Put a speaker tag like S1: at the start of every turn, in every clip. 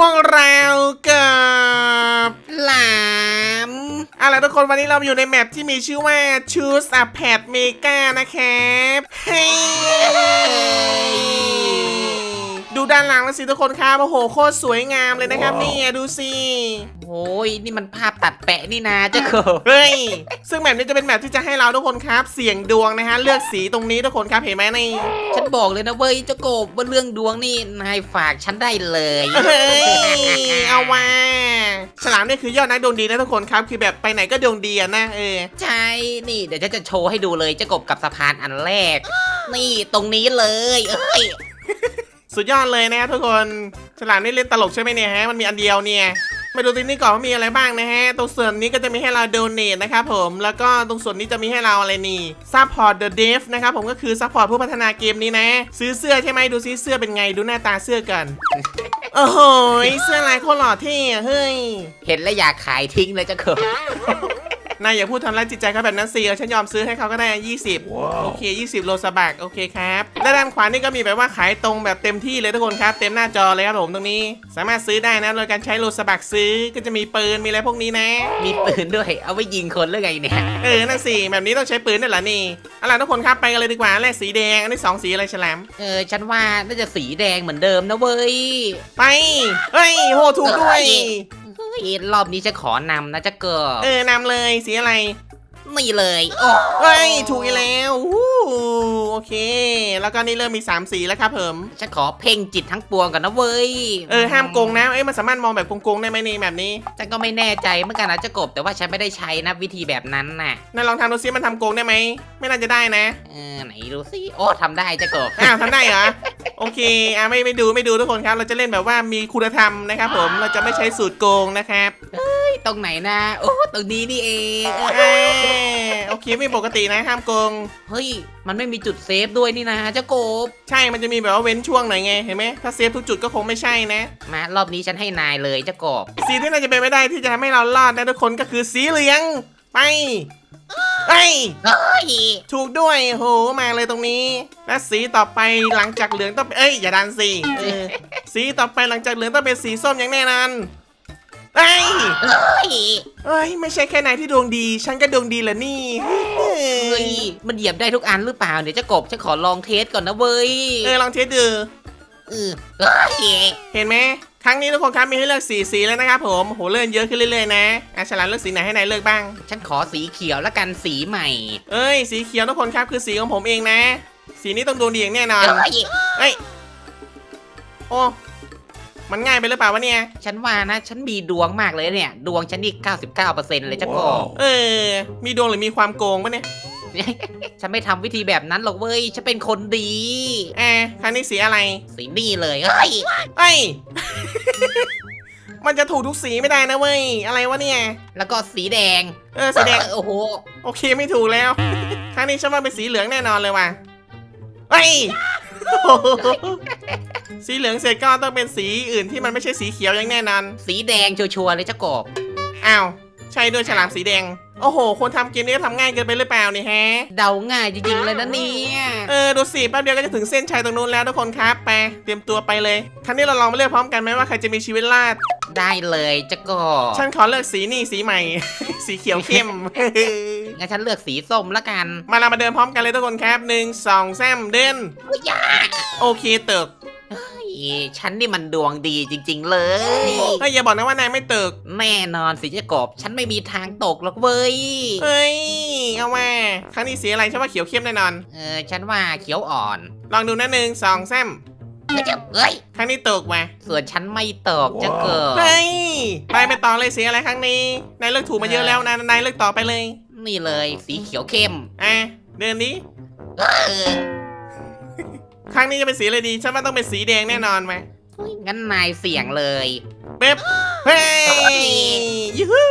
S1: วกเรากับ
S2: หลาม
S1: เอาล่ะทุกคนวันนี้เราอยู่ในแมปที่มีชื่อว่า Choose a Pet Mega นะครับเฮ้ย ดูด้านหลังแล้วสิทุกคนครับโอ้โหโคตรสวยงามเลยนะครับนี่ดูสิ
S2: โอ้ยนี่มันภาพตัดแปะนี่นาเจ้าโกบ
S1: เฮ้ยซึ่งแมปนี้จะเป็นแมปที่จะให้เราทุกคนครับ เสี่ยงดวงนะฮะเลือกสีตรงนี้ทุกคนครับเห็นไหมนี่
S2: ฉันบอกเลยนะเว้ยเจ้าโกบว่าเรื่องดวงนี่นายฝากฉันได้เลย
S1: เฮ้ยเอาว่าฉลามเนี่ยคือยอดนักดวงดีนะทุกคนครับ คือแบบไปไหนก็ดวงดีอะนะเออ
S2: ใช่นี่เดี๋ยวฉันจะโชว์ให้ดูเลยเจ้ากบกับสะพานอันแรก นี่ตรงนี้เลยเอ้ย
S1: สุดยอดเลยนะทุกคนฉลามนี่เล่นตลกใช่ไหมเนี่ยฮะมันมีอันเดียวเนี่ยมาดูตรงนี้ก่อนว่ามีอะไรบ้างนะฮะ ตรงส่วนนี้ก็จะมีให้เราโดเน a นะครับผม แล้วก็ตรงส่วนนี้จะมีให้เราอะไรนี่ support the dev นะครับผมก็คือ support ผู้พัฒนาเกมนี้นะ ซื้อเสื้อใช่ไหมดูซิเสื้อเป็นไง ดูหน้าตาเสื้อกัน โอ้โห เสื้อลายโคตรหล่อเท่เฮ้ย
S2: เห็นแล้วอยากขายทิ้งเลยเจ้าโกบ
S1: นายอย่าพูดทำร้ายจิตใจเขาแบบนั้นสิเออฉันยอมซื้อให้เขาก็ได้20โอเค20โลสบักโอเคครับและด้านขวานี่ก็มีแบบว่าขายตรงแบบเต็มที่เลยทุกคนครับ เต็มหน้าจอเลยครับผมตรงนี้ สามารถซื้อได้นะโดยการใช้โลสบักซื้อก็จะมีปืนมีอะไรพวกนี้นะ
S2: มีปืนด้วย เอาไว้ยิงคนหรือไงเนี่ย
S1: เออนั่นสิแบบนี้ต้องใช้ปืนด้วยเหรอนี่เอาล่ะทุกคนครับไปกันเลยดีกว่าแรกสีแดงอันนี้สองสีอะไรฉลาม
S2: เออฉันว่าน่าจะสีแดงเหมือนเดิมนะเว้ย
S1: ไปเฮ้ยโหถูกด้วย
S2: เฮ้ ยรอบนี้จะขอนำนะเจ้าโกบ
S1: เออนำเลยสีอะไร
S2: นี่เลยโอ้
S1: เฮ้ยถูกอีกแล้วอู้โอเค แล้วก็นี่เริ่มมีสามสีแล้วครับผม
S2: ฉันขอเพ่งจิตทั้งปวงก่อนนะเว้ย
S1: เออห้ามโกงนะเอ้ยมันสามารถมองแบบโกงๆได้ไหมนี่แบบนี้
S2: ฉันก็ไม่แน่ใจเหมือนกันนะเจ้ากบแต่ว่าฉันไม่ได้ใช้นะวิธีแบบนั้นน่ะ
S1: นายลองทำดูซิมันทำโกงได้ไหมไม่น่าจะได้นะ
S2: เออไหนดูสิโอ้ทำได้เจ้ากบ
S1: อ้าวทำได้เหรอ โอเคอะไม่ไม่ดูไม่ดูทุกคนครับ เราจะเล่นแบบว่ามีคุณธรรมนะครับผมเราจะไม่ใช้สูตรโกงนะครับ
S2: ตรงไหนนะโอ้ตรงนี้นี่เองเออ
S1: เอ้ยโอเคไม่ปกตินะห้ามโกง
S2: เฮ้ย มันไม่มีจุดเซฟด้วยนี่นะเจ้ากบ
S1: ใช่มันจะมีแบบว่าเว้นช่วงหน่อยไงเห็นไหมถ้าเซฟทุกจุดก็คงไม่ใช่นะ
S2: มารอบนี้ฉันให้นายเลยเจ้ากบ
S1: สีที่น่าจะเป็นไม่ได้ที่จะทำให้เรารอดได้ทุกคนก็คือสีเหลืองไป เอ้ย
S2: เฮ้ย
S1: ถูกด้วยโหมาเลยตรงนี้ และสีต่อไปหลังจากเหลืองต้องเป็นเอ้ยอย่าดันสิเออสีต่อไปหลังจากเหลืองต้องเป็นสีส้มอย่างแน่นอนเอ้ย
S2: เฮ้ย
S1: เอ้ยไม่ใช่แค่นายที่ดวงดี ฉันก็ดวงดีแหละนี่เฮ้
S2: เฮ้
S1: ย
S2: ยมันเหยียบได้ทุกอันหรือเปล่าเดี๋ยวเจ้ากบฉันขอลองเทสก่อนนะเว้ย
S1: เออลองเทสดู
S2: เออเฮ้ย
S1: เห็นไหม ครั้งนี้ทุกคนครับมีให้เลือกสีสีแล้วนะครับผมโหเลื่อนเยอะขึ้นเรื่อยๆนะอะฉลามเลือกสีไหนให้นายเลือกบ้าง
S2: ฉันขอสีเขียวแล้วกันสีใหม่
S1: เอ้ยสีเขียวทุกคนครับคือสีของผมเองนะ สีนี้ต้องดวงดีอย่างแน่นอน
S2: เฮ้ย
S1: เอ้ยโอ้มันง่ายไปหรือเปล่าวะเนี่ย
S2: ฉันว่านะ ฉันมีดวงมากเลยเนี่ย ดวงฉันนี่ 99%เลยเจ้ากบ
S1: เออ มีดวงหรือมีความโกงปะเนี่ย
S2: ฉันไม่ทำวิธีแบบนั้นหรอกเว้ย ฉันเป็นคนดี
S1: แอะครั้งนี้สีอะไร
S2: สีนี่เลยเฮ้ย
S1: เอ้ย มันจะถูกทุกสีไม่ได้นะเว้ย อะไรวะเนี่ย
S2: แล้วก็สีแดง
S1: เออสีแดง
S2: โอ้โห
S1: โอเคไม่ถูกแล้ว ครั้งนี้ฉันว่าเป็นสีเหลืองแน่นอนเลยว่ะเอ้ยสีเหลืองเสร็จก็ต้องเป็นสีอื่นที่มันไม่ใช่สีเขียวอย่างแน่นอน
S2: สีแดงชัวร์ๆเลยเจ้ากบ
S1: อ้าว ใช่ด้วยฉลามสีแดง โอ้โห คนทำเกมนี้ก็ทำง่ายเกินไปหรือเปล่าเนี่ยฮะ
S2: เดาง่ายจริงๆเลยนะเนี่ย
S1: เออ ดูสิแป๊บเดียวก็จะถึงเส้นชัยตรงนู้นแล้วทุกคนครับไปเตรียมตัวไปเลย ครั้งนี้เราลองมาเลือกพร้อมกันไหมว่าใครจะมีชีวิตรอด
S2: ได้เลยเจ้ากบ
S1: ฉันขอเลือกสีนี่สีใหม่ สีเขียวเข้ม
S2: งั้นฉันเลือกสีส้มละกัน
S1: มาเรามาเดินพร้อมกันเลยทุกคนครับหนึ่งสองสามเดิน
S2: อยา
S1: โอเคตึก
S2: ฉันนี่มันดวงดีจริง ๆ เลย
S1: เฮ้ยอย่าบอกนะว่านายไม่ตึก
S2: แน่นอนสิเจ้ากบ ฉันไม่มีทางตกหรอกเว้ย
S1: เฮ้ยเอาว่าครั้งนี้สีอะไรใช่ว่าเขียวเข้มแน่นอน
S2: เออ ฉันว่าเขียวอ่อน
S1: ลองดูนะหนึ่งสองสาม
S2: เฮ้ย
S1: ครั้งนี้ตกว่ะ
S2: ส่วนฉันไม่ตกเจ้าเกิด
S1: เฮ้ยไปไปต่อเลยสีอะไรครั้งนี้นายเลือกถูกมาเยอะแล้วนะนายเลือกต่อไปเลย
S2: นี่เลยสีเขียวเข้ม
S1: อะเดินนี้
S2: เออ
S1: ครั้งนี้จะเป็นสีอะไรดีฉันว่าต้องเป็นสีแดงแน่นอนไหม
S2: งั้นนายเสี่ยงเลย
S1: เป๊บเฮ้ยยูฮู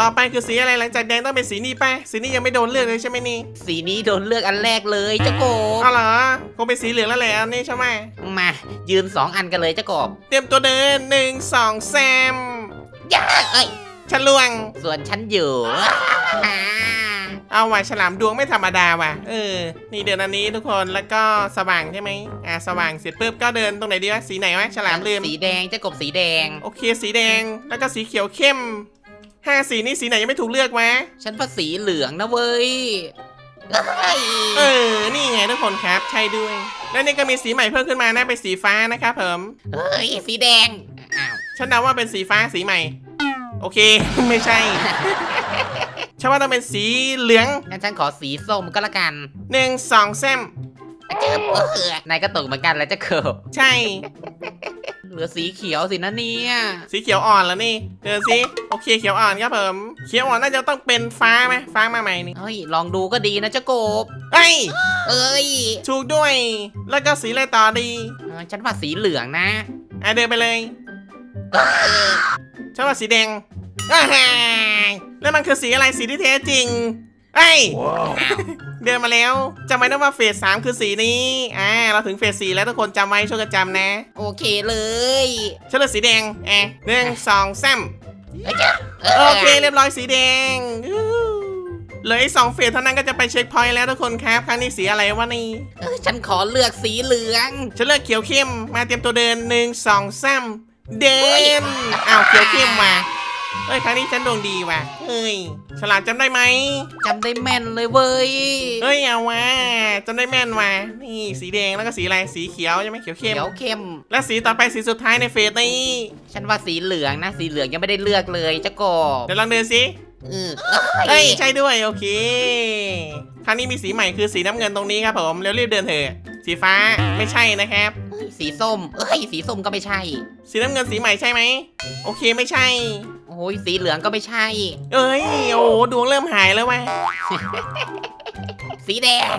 S1: ต่อไปคือสีอะไรหลังจากแดงต้องเป็นสีนี้ป่ะสีนี้ยังไม่โดนเลือกเลยใช่ไหมนี่
S2: สีนี้โดนเลือกอันแรกเลยเจ้ากบ
S1: เอาเหรอคงเป็นสีเหลืองแล้วแหละอันนี่ใช่ไหม
S2: มา ยืนสองอันกันเลยเจ้ากบ
S1: เตรียมตัวเดินหนึ่งสองแซม
S2: อย่าเอ้ย
S1: ฉันล่วง
S2: ส่วนฉันอยู่อ่า
S1: เอาว่ะฉลามดวงไม่ธรรมดาว่ะ เออ นี่เดินอันนี้ทุกคนแล้วก็สว่างใช่ไหมอ่าสว่างเสร็จปุ๊บก็เดินตรงไหนดีวะสีไหนวะฉลามลืม
S2: สีแดงเจ้ากบสีแดง
S1: โอเค สีแดงแล้วก็สีเขียวเข้มห้าสีนี่สีไหนยังไม่ถูกเลือกวะ
S2: ฉันว่าสีเหลืองนะเว้ยเอ้ย
S1: เออนี่ไงทุกคนครับ ใช่ด้วย แล้วนี่ก็มีสีใหม่เพิ่มขึ้นมานะเป็นสีฟ้านะครับผม
S2: เฮ้ยสีแดงอ้าว
S1: ฉันเดาว่าเป็นสีฟ้าสีใหม่ โอเค ไม่ใช่ ฉันว่าต้องเป็นสีเหลือง
S2: งั้นฉันขอสีส้มก็แล้วกัน
S1: หนึ่งสองแซม
S2: เจอเออนายก็ตกเหมือนกันแล้วเจะเกิบ
S1: ใช่
S2: เหลือสีเขียวสินะเนี่ย
S1: สีเขียวอ่อนแล้วนี่เดินสิโอเคเขียวอ่อนครับผมเขียวอ่อนน่าจะต้องเป็นฟ้าไหมฟ้ามาใหม่นี่
S2: เฮ้ยลองดูก็ดีนะเจ้ากบ
S1: เอ้ย
S2: เอ้ย
S1: ถูกด้วย แล้วก็สีอะไรต่อดี
S2: เออฉันว่าสีเหลืองนะ
S1: อะเดินไปเลย
S2: เออ
S1: ฉันว่าสีแดงอ้าว แล้วมันคือสีอะไรสีที่แท้จริงเอ้ยเดินมาแล้วจำไว้นะว่าเฟสสามคือสีนี้อ่าเราถึงเฟสสี่แล้วทุกคนจำไว้ช่วยกันจำนะ
S2: โอเคเลย
S1: ฉันเลือกสีแดงอะหนึ่งสองสาม
S2: เอ้ยเจ้า
S1: โอเคเรียบร้อยสีแดงอู้เหลืออีกสองเฟสเท่านั้นก็จะไปเช็คพอยต์แล้วทุกคนครับ ครั้งนี้สีอะไรวะนี่
S2: เออฉันขอเลือกสีเหลือง
S1: ฉันเลือกเขียวเข้มมาเตรียมตัวเดินหนึ่งสองสามเดินอ้าวเขียวเข้มว่ะ เฮ้ยครั้งนี้ฉันดวงดีว่ะเฮ้ยฉลาดจำได้ไหม
S2: จำได้แม่นเลยเว้ย
S1: เฮ้ยเอาว่ะจำได้แม่นว่ะนี่สีแดงแล้วก็สีอะไรสีเขียวใช่ไหมเขียวเข้ม
S2: เขียวเข้ม
S1: และสีต่อไปสีสุดท้ายในเฟสนี้
S2: ฉันว่าสีเหลืองนะสีเหลืองยังไม่ได้เลือกเลยเจ้ากบ
S1: เดี๋ยวลองเดินสิ
S2: เออ
S1: เฮ้ยใช่ด้วยโอเคครั้งนี้มีสีใหม่คือสีน้ำเงินตรงนี้ครับผมแล้วรีบเดินเถอะสีฟ้าไม่ใช่นะครับ
S2: เฮ้ยสีส้ม เอ้ยสีส้มก็ไม่ใช่
S1: สีน้ำเงินสีใหม่ใช่ไหมโอเคไม่ใช่
S2: โอ้ยสีเหลืองก็ไม่ใช่
S1: เอ้ย โอ้โหดวงเริ่มหายแล้วว่ะ
S2: สีแดง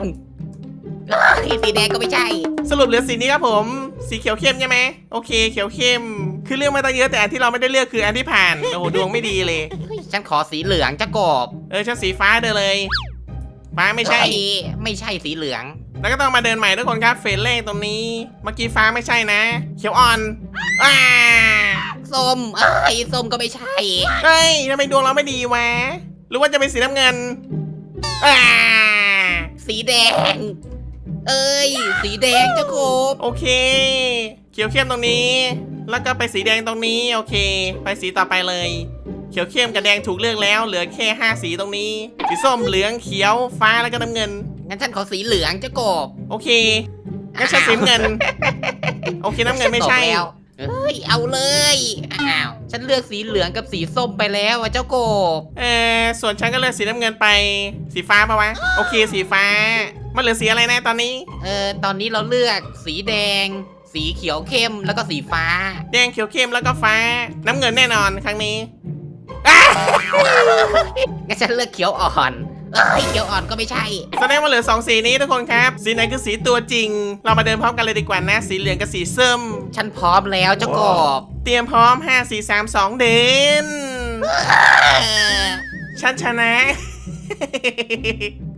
S2: เอ้ยสีแดงก็ไม่ใช่
S1: สรุปเหลือสีนี้ครับผม สีเขียวเข้มใช่ไหมโอเค เขียวเข้ม คือเรื่องมาตั้งเยอะแต่อันที่เราไม่ได้เลือกคืออันที่ผ่าน โอ้โหดวงไม่ดีเลย
S2: เฮ้ยฉันขอสีเหลืองเจ้ากบ
S1: เออฉันสีฟ้าเดินเลย ฟ้าไม่ใช่
S2: เอ้ยไม่ใช่สีเหลือง
S1: แล้วก็ต้องมาเดินใหม่ทุกคนครับเฟสแรกตรงนี้ เมื่อกี้ฟ้าไม่ใช่นะ เขียวอ่อนอ่า
S2: ส้มเอ้ยส้มก็ไม่ใช่
S1: เฮ้ยทำไมดวงเราไม่ดีวะ หรือว่าจะเป็นสีน้ำเงินอ่า
S2: สีแดง เอ้ย สีแดงเจ้ากบ
S1: โอเค เขียวเข้มตรงนี้ แล้วก็ไปสีแดงตรงนี้ โอเค ไปสีต่อไปเลย เขียวเข้มกับแดงถูกเลือกแล้ว เหลือแค่ห้าสีตรงนี้ สีส้มเหลืองเขียวฟ้าแล้วก็น้ำเงิน
S2: งั้นฉันขอสีเหลืองเจ้ากบ
S1: โอเคงั้นใช้สีน้ำเงิน โอเคน้ำเงินไม่ใช่
S2: ตกแล้ว เอ้ยเอาเลย อ้าว ฉันเลือกสีเหลืองกับสีส้มไปแล้วอะเจ้ากบ
S1: เออส่วนฉันก็เลือกสีน้ำเงินไป สีฟ้าปะวะ โอเค สีฟ้า มันเหลือสีอะไรนะตอนนี้
S2: เออ ตอนนี้เราเลือกสีแดง สีเขียวเข้มแล้วก็สีฟ้า
S1: แดงเขียวเข้มแล้วก็ฟ้า น้ำเงินแน่นอนครั้งนี้อ้า
S2: งั้นฉันเลือกเขียวอ่อน เอ้ยเขียวอ่อนก็ไม่ใช่
S1: แสดงว่าเหลือสองสีนี้ทุกคนครับ สีไหนคือสีตัวจริง เรามาเดินพร้อมกันเลยดีกว่านะ สีเหลืองกับสีส้ม
S2: ฉันพร้อมแล้วเจ้ากบ
S1: เตรียมพร้อม 5 4 3 2 เดิน
S2: เออ
S1: ฉันชนะ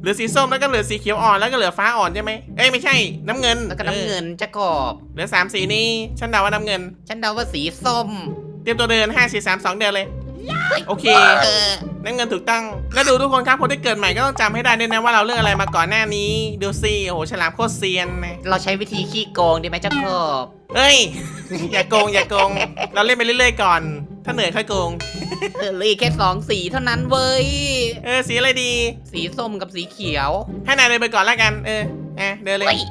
S1: เหลือสีส้มแล้วก็เหลือสีเขียวอ่อนแล้วก็เหลือฟ้าอ่อนใช่ไหมเอ้ยไม่ใช่ น้ำเงิน
S2: แล้วก็น้ำเงินเจ้ากบ
S1: เออเหลือสามสีนี้ ฉันเดาว่าน้ำเงิน
S2: ฉันเดาว่าสีส้ม
S1: เตรียมตัวเดิน 5 4 3 2 เดินเลย โอเค
S2: เออ
S1: น้ำเงินถูกต้องแล้วดูทุกคนครับคนที่เกิดใหม่ก็ต้องจำให้ได้ด้วยนะว่าเราเลือกอะไรมาก่อนหน้านี้ ดูสิโอ้โหฉลามโคตรเซียนนะ
S2: เราใช้วิธีขี้โกงดีไหมเจ้ากบ
S1: เอ้ย อย่าโกงอย่าโกง เราเล่นไปเรื่อยๆก่อน ถ้าเหนื่อยค่อยโกง
S2: เออเหลืออกแค่สองสีเท่านั้นเว้ย
S1: เออสีอะไรดี
S2: สีส้มกับสีเขียว
S1: ให้นายเดินไปก่อนแล้วกัน เอออะเดินเลย
S2: เฮ้ย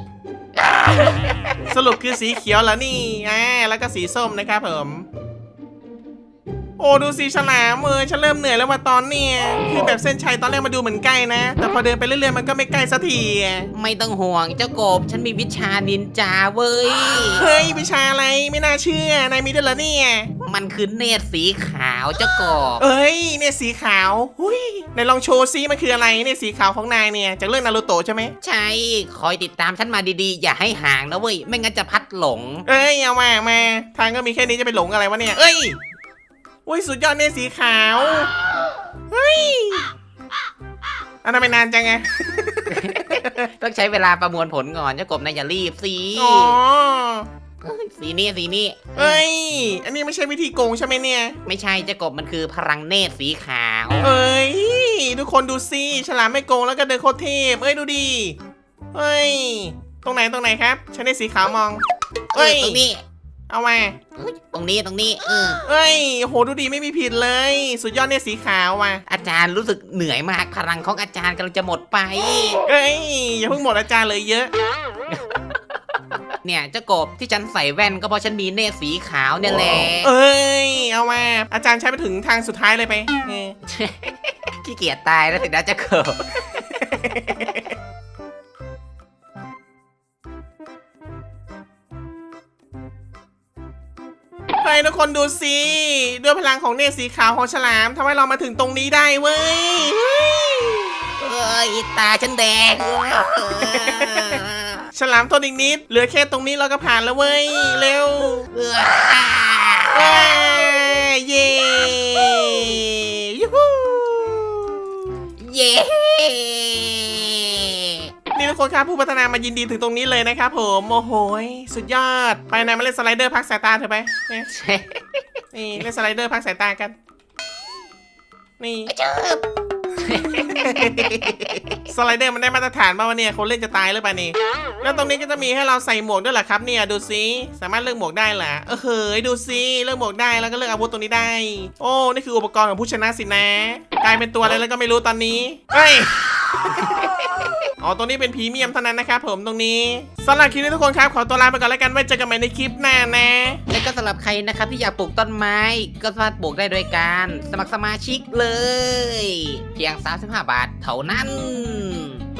S1: สรุปคือสีเขียวแล้วนี่อ่าแล้วก็สีส้มนะครับผม โอ้ดูสีฉลามเออฉันเริ่มเหนื่อยแล้วว่าตอนเนี้ยคือแบบเส้นชัยตอนแรกมาดูเหมือนใกล้นะ แต่พอเดินไปเรื่อยๆมันก็ไม่ใกล้สักทีอะ
S2: ไม่ต้องห่วงเจ้ากบ ฉันมีวิชานินจาเว้ย
S1: เฮ้ยวิชาอะไรไม่น่าเชื่อนายมีด้วยเหรอเนี่ย
S2: มันคือเนตรสีขาวเจ้ากบ
S1: เอ้ยเนี่ยสีขาวหุยไหนลองโชว์ซิมันคืออะไรเนี่ยสีขาวของนายเนี่ยจากเรื่องนารูโตะใช่ไหม
S2: ใช่ คอยติดตามฉันมาดีๆ อย่าให้ห่างนะเว้ย ไม่งั้นจะพัดหลง
S1: เอ้ยเอามามาทางก็มีแค่นี้จะไปหลงอะไรวะเนี่ยเอ้ย อุ้ยสุดยอดเนี่ยสีขาวเฮ้ยอันนั้นไม่นานจังไง
S2: ต้องใช้เวลาประมวลผลก่อนเจ้ากบนายอย่ารีบสี
S1: อ๋อ
S2: เอ้ยสีนี้สีนี้
S1: เอ้ย อันนี้ไม่ใช่วิธีโกงใช่ไหมเนี่ย
S2: ไม่ใช่เจ้ากบมันคือพลังเนตรสีขาว
S1: เอ้ย ทุกคนดูสิฉลามไม่โกงแล้วก็เดินโคตรเทพเอ้ยดูดิเฮ้ย ตรงไหนตรงไหนครับ ฉันได้สีขาวมอง
S2: เอ้
S1: เอ้
S2: ย
S1: ย
S2: ตรงนี้
S1: เอามา
S2: เอ้ยตรงนี้ตรงนี้เออ
S1: เอ้ยโหดูดีไม่มีผิดเลย สุดยอดเนี่ยสีขาวว่ะ
S2: อาจารย์รู้สึกเหนื่อยมากพลังของอาจารย์กำลังจะหมดไป
S1: เอ้ยอย่าเพิ่งหมดอาจารย์เลยเยอะ
S2: เนี่ยเจ้ากบที่ฉันใส่แว่นก็เพราะฉันมีเนตรสีขาวเนี่ยแหละ
S1: เอ้ยเอามาอาจารย์ใช้ไปถึงทางสุดท้ายเลยไปเออ
S2: ขี้เกียจตายแล้วสินะเจ้ากบ
S1: เฮ้ยทุกคนดูสิด้วยพลังของเนตรสีขาวของฉลามทำให้เรามาถึงตรงนี้ได้เว้ยเฮ้ย
S2: เอ้ยตาฉันแดง
S1: ฉลามทนอีกนิดเหลือแค่ตรงนี้เราก็ผ่านแล้วเว้ยเร็ว
S2: เอ้
S1: เอ้
S2: ย
S1: ยเย้ยูฮู
S2: เย้
S1: นี่ ทุกคนครับผู้พัฒนามายินดีถึงตรงนี้เลยนะครับผมโอ้โหยสุดยอด ไปไหนมาเล่นสไลเดอร์พักสายตาเถอะไปเนี่ยนี่เล่นสไลเดอร์พักสายตากัน นี่
S2: เจิบ
S1: สไลเดอร์มันได้มาตรฐานป่าวะเนี่ยคนเล่นจะตายหรือเปล่านี่แล้วตรงนี้ก็จะมีให้เราใส่หมวกด้วยเหรอครับเนี่ยดูซิสามารถเลือกหมวกได้เหรอเออเฮ้ยดูซิเลือกหมวกได้แล้วก็เลือกอาวุธตรงนี้ได้ โอ้นี่คืออุปกรณ์ของผู้ชนะสินะ กลายเป็นตัวอะไรแล้วก็ไม่รู้ตอนนี้เฮ้ย อ๋อตรงนี้เป็นพรีเมียมเท่านั้นนะครับผมตรงนี้สำหรับคลิปนี้ทุกคนครับขอตัวลาไปก่อนแล้วกันไว้เจอกันใหม่ในคลิปหน้านะ
S2: และก็สำหรับใครนะครับที่อยากปลูกต้นไม้ ก็สามารถปลูกได้โดยการสมัครสมาชิกเลย เพียง 35 บาทเท่านั้น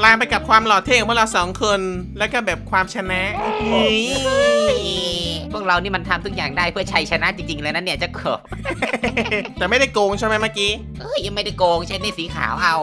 S1: ลาไปกับความหล่อเท่ของพวกเราสองคน แล้วก็แบบความชนะเฮ้ย
S2: พวกเรานี่มันทำทุกอย่างได้เพื่อชัยชนะจริงๆเลยนะเนี่ยเจ้าขบ
S1: แต่ไม่ได้โกงใช่ไหมเมื่อกี้
S2: เอ้ยยังไม่ได้โกงใช้ในสีขาวเอา